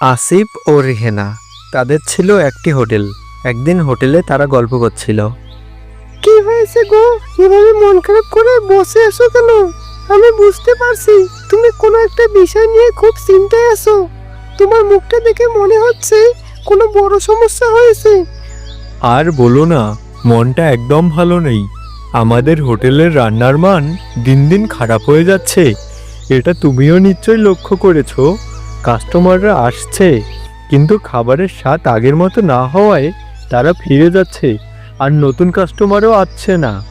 আসিফ ও রেহেনা তাদের ছিল একটি হোটেল। একদিন হোটেলে তারা গল্প করছিল। কি হয়েছে গো? এভাবে মন খারাপ করে বসে আছো কেন? আমি বুঝতে পারছি তুমি কোনো একটা বিষয় নিয়ে খুব চিন্তায় আছো। তোমার মুখটা দেখে মনে হচ্ছে কোনো বড় সমস্যা হয়েছে। আর বলো না মনটা একদম ভালো নেই। আমাদের হোটেলের রান্নার মান দিন দিন খারাপ হয়ে যাচ্ছে। এটা তুমিও নিশ্চয়ই লক্ষ্য করেছ। কাস্টমাররা আসছে কিন্তু খাবারের স্বাদ আগের মতো না হওয়ায় তারা ফিরে যাচ্ছে আর নতুন কাস্টমারও আসছে না।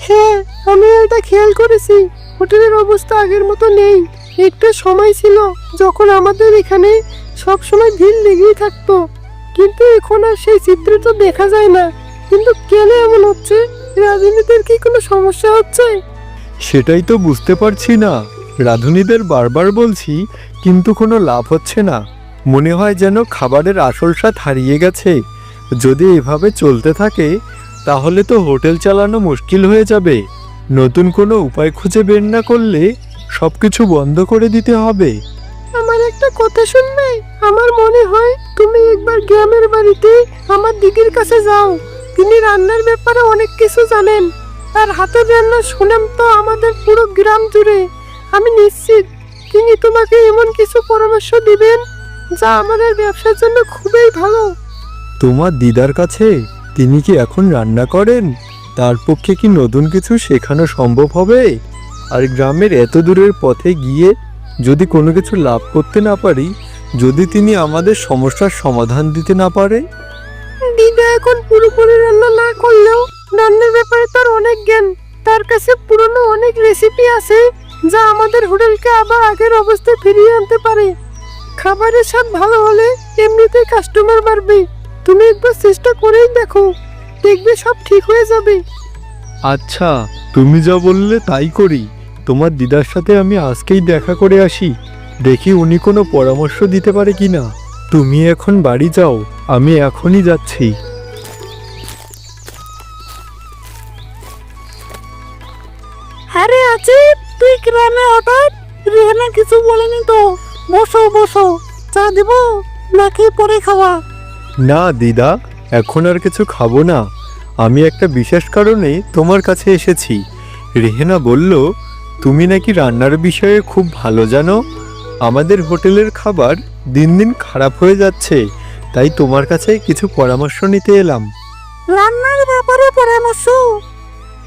হ্যাঁ আমি এটা খেয়াল করেছি। হোটেলের অবস্থা আগের মতো নেই। একটা সময় ছিল যখন আমাদের এখানে সব সময় ভিড় লেগেই থাকতো। কিন্তু এখন আর সেই চিত্রটা দেখা যায় না। কিন্তু কেন এমন হচ্ছে? রাজনীতির কি কোনো সমস্যা হচ্ছে? সেটাই তো বুঝতে পারছি না। রাঁধুনিদের বারবার বলছি, কিন্তু কোনো লাভ হচ্ছে না। মনে হয় যেন খাবারের আসল স্বাদ হারিয়ে গেছে। যদি এভাবে চলতে থাকে, তাহলে তো হোটেল চালানো মুশকিল হয়ে যাবে। নতুন কোনো উপায় খুঁজে বের না করলে সব কিছু বন্ধ করে দিতে হবে। আমার একটা কথা শুনবে? আমার মনে হয় তুমি একবার গ্রামের বাড়িতে আমার দিদির কাছে যাও। তিনি রান্নার ব্যাপারে অনেক কিছু জানেন। তার হাতের রান্নার সুনাম তো আমাদের পুরো গ্রাম জুড়ে। আমি নিশ্চিত তিনি তোমাকে এমন কিছু পরামর্শ দিবেন যা আমাদের ব্যবসার জন্য খুবই ভালো। তোমার দিদার কাছে তিনি কি এখন রান্না করেন? তার পক্ষে কি নতুন কিছু শেখানো সম্ভব হবে? আর গ্রামের এত দূরের পথে গিয়ে যদি কোনো কিছু লাভ করতে না পারি যদি তিনি আমাদের সমস্যার সমাধান দিতে না পারে? দিদা এখন পুরোপুরি রান্না না করলেও রান্নার ব্যাপারে তার অনেক জ্ঞান। তার কাছে পুরনো অনেক রেসিপি আছে। যা আমাদের হোটেলকে আবার আগের অবস্থায় ফিরিয়ে আনতে পারে। খাবারের স্বাদ ভালো হলে এমনিতেই কাস্টমার বাড়বে। তুমি একবার চেষ্টা করেই দেখো, দেখবে সব ঠিক হয়ে যাবে। আচ্ছা তুমি যা বললে তাই করি। তোমার দিদার সাথে আমি আজকেই দেখা করে আসি। দেখি উনি কোনো পরামর্শ দিতে পারে কি না তুমি এখন বাড়ি যাও, আমি এখনই যাচ্ছি। তুই গ্রামে হঠাৎ? রেহানা কিছু বলেনি তো। বসো বসো। চা দেব নাকি পরে খাওয়া? না দিদা এখন আর কিছু খাব না। আমি একটা বিশেষ কারণে তোমার কাছে এসেছি। রেহেনা বলল তুমি নাকি রান্নার বিষয়ে খুব ভালো জানো? আমাদের হোটেলের খাবার দিন দিন খারাপ হয়ে যাচ্ছে তাই তোমার কাছে কিছু পরামর্শ নিতে এলাম। রান্নার ব্যাপারে পরামর্শ?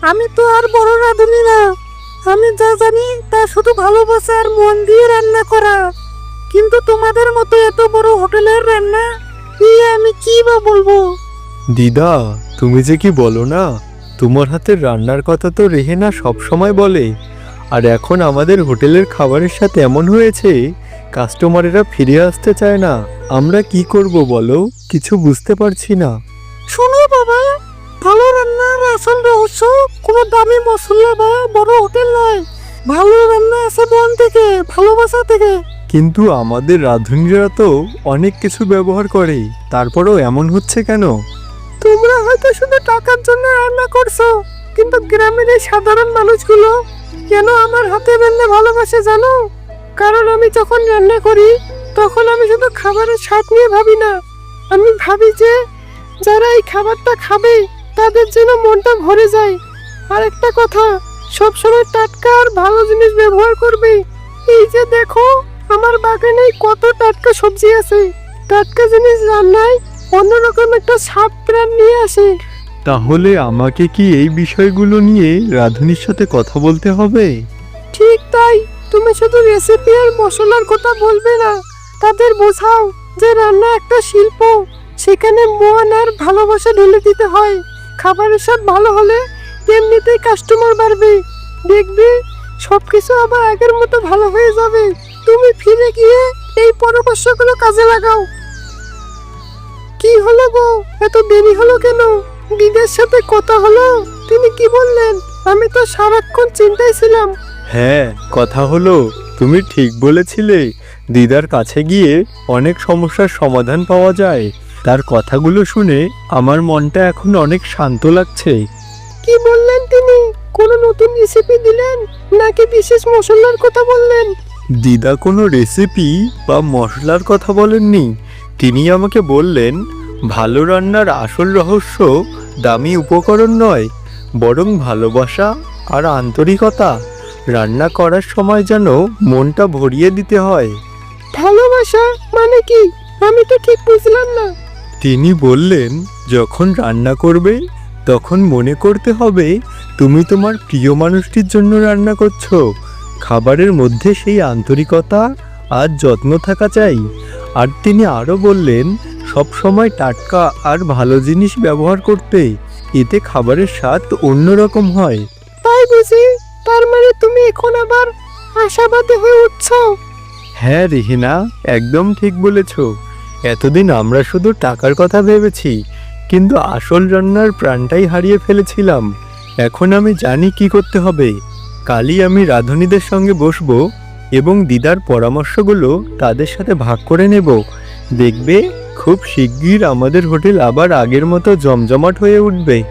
আমি তো আর বড় রাঁধুনি না। আমি যা জানি তা শুধু ভালোবাসা আর মন দিয়ে রান্না করা। কিন্তু তোমাদের মতো এত বড় হোটেলের রান্না নিয়ে আমি কি বা বলব? দিদা তুমি যে কি বলো না? তোমার হাতের রান্নার কথা তো রেহেনা সব সময় বলে। আর এখন আমাদের হোটেলের খাবারের সাথে এমন হয়েছে কাস্টমারেরা ফিরে আসতে চায় না। আমরা কি করব বলো? কিছু বুঝতে পারছি না। শোনো বাবা ভালো রান্নার আসল রহস্য কোনো দামি মশলা বা বড় হোটেল নয় ভালো রান্না আসে মন থেকে ভালোবাসা থেকে। কিন্তু আমাদের রাঁধুনিরা তো অনেক কিছু ব্যবহার করে তারপরেও এমন হচ্ছে কেন? তোমরা হয়তো শুধু টাকার জন্য রান্না করছ কিন্তু গ্রামের এই সাধারণ মানুষগুলো কেন আমার হাতে রান্না ভালোবাসে জানো? কারণ আমি যখন রান্না করি তখন আমি শুধু খাবারের স্বাদ নিয়ে ভাবি না। আমি ভাবি যে যারা এই খাবারটা খাবে তাদের যেন মনটা ভরে যায়। আর একটা কথা সবসময় টাটকা আর ভালো জিনিস ব্যবহার করবে। এই যে দেখো আমার বাগানে কত টাটকা সবজি আছে। টাটকা জিনিস রান্নায় অন্যরকম একটা স্বাদ প্রাণ নিয়ে আসে। তাহলে আমাকে কি এই বিষয়গুলো নিয়ে রাঁধুনির সাথে কথা বলতে হবে? ঠিক তাই তুমি শুধু রেসিপি আর মশলার কথা বলবে না তাদের বোঝাও যে রান্না একটা শিল্প সেখানে মন আর ভালোবাসা ঢেলে দিতে হয়। খাবারের স্বাদ ভালো হলে এমনিতেই কাস্টমার বাড়বে। দেখবে সবকিছু আবার আগের মতো ভালো হয়ে যাবে। তুমি ফিরে গিয়ে এই পরামর্শগুলো কাজে লাগাও। কি হলো গো? এত দেরি হলো কেন? দিদের সাথে কথা হলো? তিনি কি বললেন? আমি তো সারাক্ষণ চিন্তায় ছিলাম। হ্যাঁ কথা হলো। তুমি ঠিক বলেছিলে। দিদার কাছে গিয়ে অনেক সমস্যার সমাধান পাওয়া যায়। তার কথাগুলো শুনে আমার মনটা এখন অনেক শান্ত লাগছে। কি বললেন তিনি? কোনো নতুন রেসিপি দিলেন? নাকি বিশেষ মশলার কথা বললেন? দিদা কোনো রেসিপি বা মশলার কথা বলেননি। তিনি আমাকে বললেন ভালো রান্নার আসল রহস্য দামি উপকরণ নয় বরং ভালোবাসা আর আন্তরিকতা। রান্না করার সময় যেন মনটা ভরিয়ে দিতে হয়। ভালোবাসা মানে কি? আমি তো ঠিক বুঝলাম না। তিনি বললেন যখন রান্না করবে তখন মনে করতে হবে তুমি তোমার প্রিয় মানুষটির জন্য রান্না করছ। খাবারের মধ্যে সেই আন্তরিকতা আর যত্ন থাকা চাই। আর তিনি আরও বললেন সব সময় টাটকা আর ভালো জিনিস ব্যবহার করতে এতে খাবারের স্বাদ অন্যরকম হয়। তাই বুঝি? তার মানে তুমি এখন আবার আশাবাদী হয়ে উঠছো? হ্যাঁ রেহিনা একদম ঠিক বলেছ। এতদিন আমরা শুধু টাকার কথা ভেবেছি, কিন্তু আসল রান্নার প্রাণটাই হারিয়ে ফেলেছিলাম। এখন আমি জানি কি করতে হবে। কালই আমি রাঁধুনিদের সঙ্গে বসবো এবং দিদার পরামর্শগুলো তাদের সাথে ভাগ করে নেব। দেখবে, খুব শিগগির আমাদের হোটেল আবার আগের মতো জমজমাট হয়ে উঠবে।